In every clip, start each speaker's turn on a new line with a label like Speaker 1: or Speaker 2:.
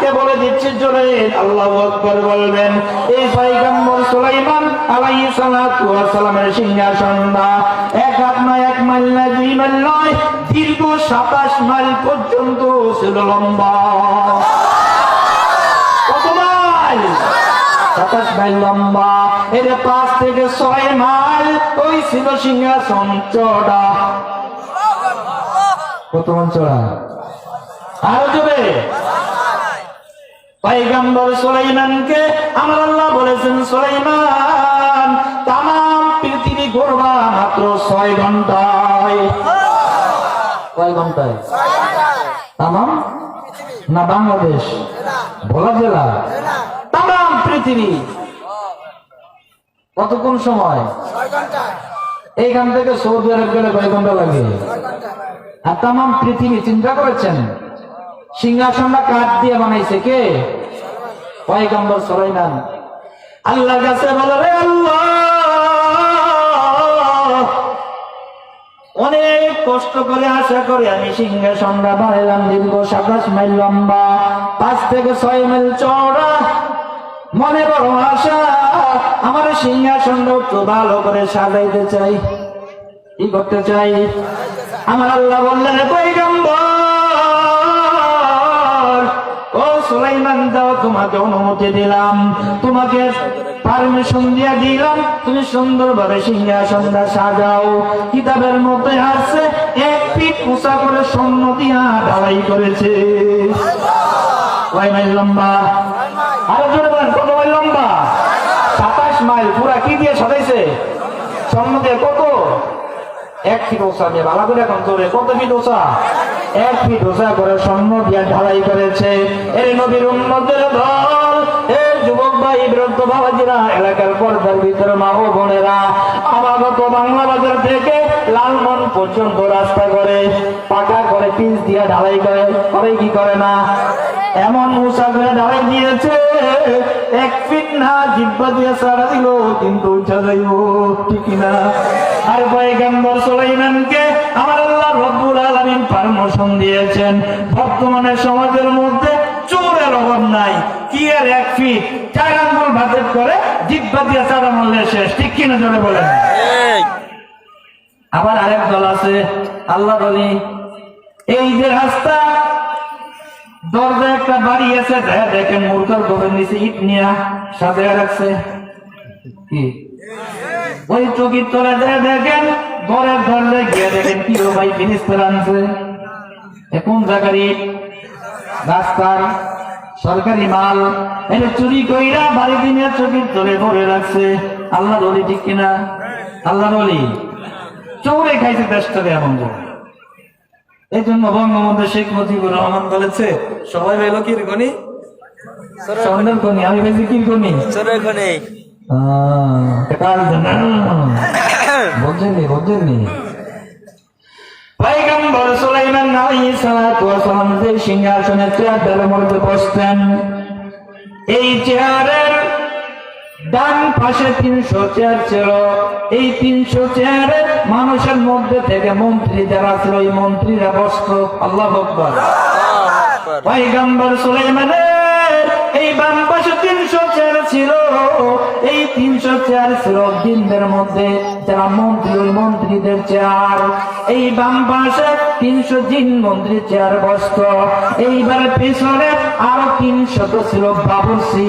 Speaker 1: আজকে বলে দিচ্ছি জোরে আল্লাহু আকবার বলবেন, এই পয়গাম্বর সুলাইমান আলাইহিস সালাতু ওয়াস সালামের সিংহাসনটা এক হাত নয়, এক মাইল নয়, দুই মাইল নয়, দীর্ঘ সাতাশ মাইল পর্যন্ত ছিল লম্বা। কত মাইল? সাতাশ মাইল লম্বা। এর পাঁচ থেকে ছয় মাইল, ওই ছিল সিংহাসন চড়া কত মান চড়া আরও যাবে পয়গম্বর সুলাইমানকে আমার আল্লাহ বলেছেন, সুলাইমান তাম পৃথিবী ঘুরবা মাত্র ছয় ঘন্টায়। কয় ঘন্টায়? তাম না বাংলাদেশ? ভোলা জেলা? তাম পৃথিবী। কতক্ষণ সময়? এইখান থেকে সৌদি আরব গেলে কয় ঘণ্টা লাগে? আর তাম পৃথিবী চিন্তা করেছেন? সিংহাসনটা কাঠ দিয়ে বানাইছে কে? পয়গম্বর সুলাইমান। আল্লাহর কাছে বলে রে আল্লাহ! অনেক কষ্ট করে আশা করে আমি সিংহাসনটা বানাইলাম, দীর্ঘ সাতাশ মাইল লম্বা, পাঁচ থেকে ছয় মাইল চওড়া। মনে বড় আশা, আমার সিংহাসনটা একটু ভালো করে সাজাইতে চাই। কি করতে চাই? আমার আল্লাহ বললেন পয়গম্বর সুলাইমান দাও, তোমাকে অনুমতি দিলাম। তোমাকে পারমিশন দিয়ে দিলাম। তুমি সুন্দরভাবে সিংহাসনটা সাজাও। কিতাবের মধ্যে আছে এক ফিট উঁচা করে স্বর্ণ দিয়া ঢালাই করেছে। কত ফিট ওসা এক ওসা করে স্বর্ণ দিয়া ঢালাই করেছে। এই নবীর উন্নতের দল, এই যুবক ভাই বিরক্ত বাবাজিরা, এলাকার পর্দার ভিতরে মা ও বোনেরা আমাগত বাংলা বাজার থেকে লালমন পর্যন্ত রাস্তা করে, পাকা করে পিস দিয়া ঢালাই করে। করে কি করে না? এমন উষা করে ঢালাই দিয়েছে। এক ফিট না জিব্বা দিয়ে সারা দিল কিন্তু উঠা যাইব ঠিক না। আর পয়গম্বর সুলাইমানকে আমার আল্লাহ রব্বুল আলামিন পারমিশন দিয়েছেন। বর্তমানে সমাজের মধ্যে চোরের অভাব নাই। কি আর এক ফিট চার আঙ্গুল ভাতের করে জিব্বা দিয়ে চারা মারলে শেষ। ঠিক কিনা জোরে বলেন? আবার আরেক দল আছে আল্লাহ বলি এই যে রাস্তা দরজা একটা বাড়ি আছে, দেখা দেখেন মুরগার ঘরের নিচে ইট নিয়ে সাজায় রাখছে। কি? ওই চকির তলে দেখা দেখেন ঘরের ধরলে গিয়ে দেখেন কি ভাই, জিনিস আনছে। কোন জায়গার রাস্তার সরকারি মাল। এটা চুরি কইরা বাড়ি দিনে চকির তলে ভরে রাখছে। আল্লাহ বলি ঠিক কিনা? আল্লাহ বলি চৌরে খাইছে দেশটারে এমন করে। এই জন্য বঙ্গবন্ধু শেখ মুজিবুর রহমান বলেছে
Speaker 2: সবাই পেল কি গনি
Speaker 1: সন্দেহ করি আমি করি বুঝেননি বুঝেননি পয়গম্বর সুলাইমান আলাইহিস সালাতু ওয়াস সালাম যে সিংহাসনে মধ্যে বসতেন এই চেয়ারের ডান পাশে তিনশো চেয়ার ছিল। এই তিনশো চেয়ারে মানুষের মধ্যে থেকে মন্ত্রী যারা ছিল ওই মন্ত্রীরা বসত। আল্লাহ আকবার। পয়গম্বর সুলাইমানের এই বাম পাশে তিনশো চেয়ার ছিল। এই তিনশো চেয়ার ছিল দিনদের মধ্যে যারা মন্ত্রী ওই মন্ত্রীদের চেয়ার। এই বাম পাশে তিনশো জিন মন্ত্রী চেয়ার বসত। এইবার পেছনে আরও তিনশত ছিল বাবুসি।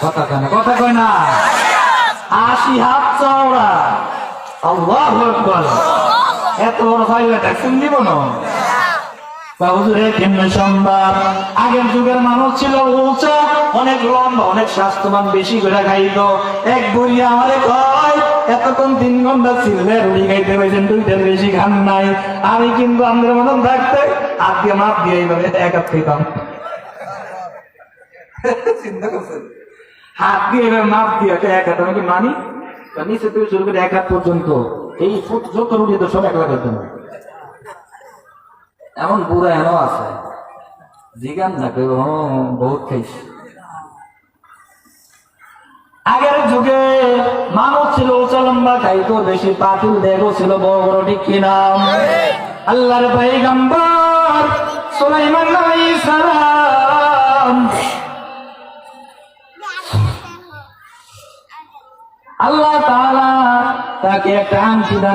Speaker 1: কথা কয় না, কথা কয় না। আশি হাত চওড়া। আল্লাহ এত বড় সম্ভব আগের যুগের মানুষ ছিল উঁচা, অনেক লম্বা, অনেক স্বাস্থ্যবান, বেশি করে খাইতো। এক বুড়ি আমারে কয় এতক্ষণ তিন ঘণ্টা ছিলে রুটি খাইতে পাইছেন, দুইটার বেশি খান নাই। আমি কিন্তু আমাদের মতন থাকতে দিয়ে মাপ দিয়ে এইভাবে এক হাত খেতাম চিন্তা করছেন? হাত দিয়ে এভাবে মাপ দিয়ে এক হাত মানি? নিচে থেকে শুরু করে এক পর্যন্ত। এই ফুট যত রুটি তো সব এক লাগাইতাম এমন বুড়া এমন আছে। জিগান না কেউ বহুত খাইছে আগের যুগে মানুষ ছিল উঁচা লম্বা খাইতো বেশি পাতিল দেখো ছিল বড় বড় ঠিক কিনা। আল্লাহর পয়গম্বর সুলাইমান আলাইহিস সালাম। আল্লাহ তাআলা তাকে একটা আংটি দান